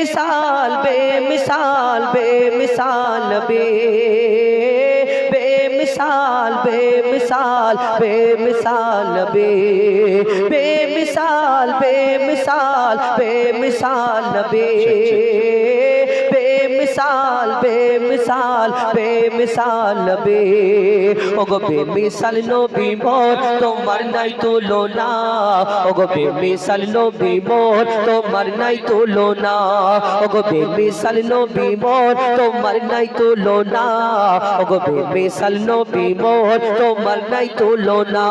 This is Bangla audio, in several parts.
बेमिसाल बेमिसाल बेमिसाल बे बेमिसाल बेमिसाल बेमिसाल बे बेमिसाल बेमिसाल बेमिसाल बे। বেমিসাল বেমিসাল বেমিসাল নবী। ওগো বেমিসাল নবী মোর, তোমার নাই তুলনা। ওগো বেমিসাল নবী মোর, তোমার নাই তুলনা। ওগো বেমিসাল নবী মোর, তোমার নাই তুলনা। ওগো বেমিসাল নবী মোর, তোমার নাই তুলনা।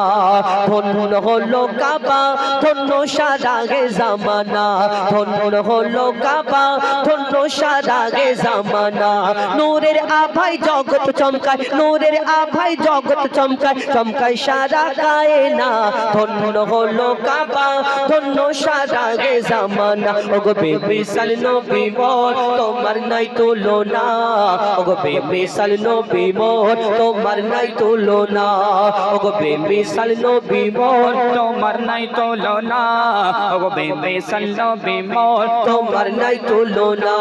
ধন্য হলো কাবা, ধন্য সারা জামানা। ধন্য হলো কাবা, ধন্য সারা গে জামানা, নূরের আভাই জগৎ চমকায়, নূরের আভাই জগৎ চমকায় চমকায় সারা কায়না ধন্য হলো কাবা, ধন্য সারা গে জামানা। ওগো বেমিসাল নবী মোর তোমার নাই তুলনা। ওগো বেমিসাল নবী মোর তোমার নাই তুলনা। ওগো বেমিসাল নবী মোর তোমার নাই তুলনা। ও বেবে সাল্লো বিমোর তোমার নাই তুলনা।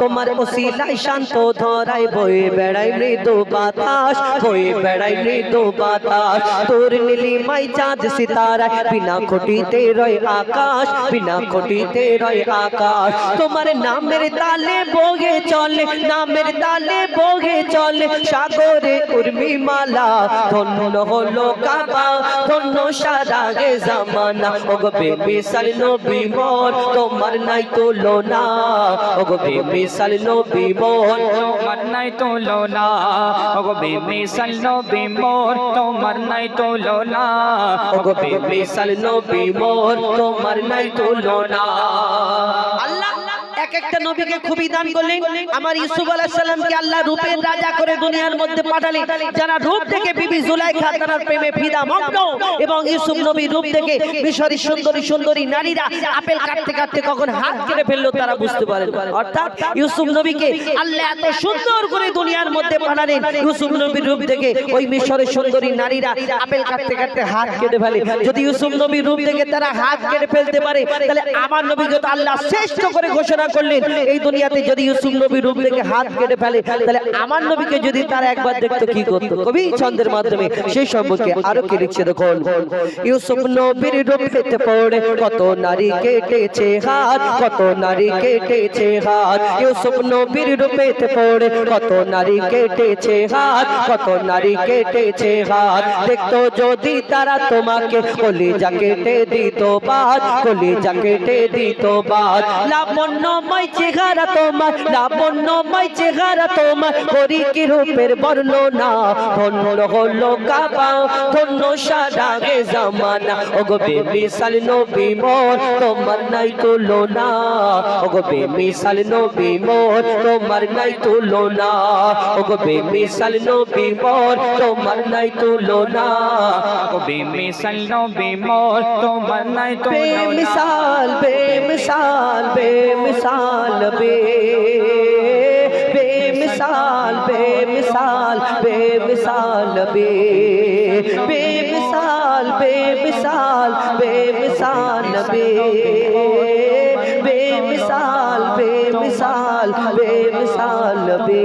তোমার ওসিলাই শান্ত ধরাই বয়ে বেড়াই মৃদু বাতাস বয়ে বেড়াই মৃদু বাতাস। তোর নীলিমাই চাঁদ সিতারায়, বিনা খুঁটিতে রয় আকাশ, বিনা খুঁটিতে রয় আকাশ। তোমার নামের তালে বগে চলে, নামের তালে বগে চলে, সাগরে উর্মি মালা, ধন্য হলো কাবা, ধন্য সারা গে জামানা। ওগো বেমিসাল নবী মোর তোমার নাই তুলনা, ওগো বেমিসাল নবী মোর, তোমার নাই তুলনা ও বেবে সাল্লো বিমোর তোমার নাই তুলনা ওগো বেমিসাল নবী মোর, তোমার নাই না আল্লাহ এক একটা নবীকে খুবই দান করলেন। আমার ইউসুফ আল্লাহ রূপের রাজা করে দুনিয়ার মধ্যে পাঠালেন। যারা রূপ থেকে বিবি জুলাইখা তার প্রেমে ফিদা মগ্ন এবং ইউসুফ নবী রূপ থেকে সুন্দরী সুন্দরী নারীরা আপেল কাটতে কাটতে কখন হাত কেটে তারা বুঝতে অর্থাৎ ইউসুফ নবীকে আল্লাহ এত সুন্দর করে দুনিয়ার মধ্যে পাঠালেন। ইউসুফ নবীর রূপ থেকে ওই মিশরের সুন্দরী নারীরা আপেল কাটতে কাটতে হাত কেটে ফেলে। যদি ইউসুফ নবীর রূপ থেকে তারা হাত কেটে ফেলতে পারে, তাহলে আমার নবীকে তো আল্লাহ শ্রেষ্ঠ করে ঘোষণা করলেন এই দুনিয়াতে যদি ইউসুফ নবীর রূপ থেকে হাত কেটে ফেলে তাহলে আমার নবীকে যদি তারা একবার দেখতো কি করতো? কবি ছন্দের মাধ্যমে সেই সম্পর্কে আরও কি লিখছে দেখুন। ইউসুফ নবীর রূপ পেতে পড়ে কত নারী কেটেছে হাত কত নারী কেটেছে হাত। ইউসুফ নবীর রূপ পেতে পড়ে কত নারী কেটেছে হাত কত নারী কেটেছে হাত। দেখতো যদি তারা তোমাকে কলিজা কেটে দিত বাদ কলিজা কেটে দিত বাদ লাবণ্যময় চেহারা তোমার লাবণ্যময় চেহারা তোমার করি কি রূপের বর্ণনা? ধন্য হলো কাবা, ধন্য সারা গে জামানা। ওগো বেবি সাল নবী মোর তোমার নাই তুলো না ওগো বেবি সাল নবী মোর তোমার নাই তুলো না ওগো বেবি সাল নবী মোর তোমার নাই তুলো না ওগো বেবি সাল নবী মোর তোমার নাই তুলো না বেমিসাল বেমিসাল বেমিসাল। बेमिसाल बे बेमिसाल बेमिसाल बेमिसाल बे बेमिसाल बेमिसाल बेमिसाल बे बेमिसाल बेमिसाल बेमिसाल बे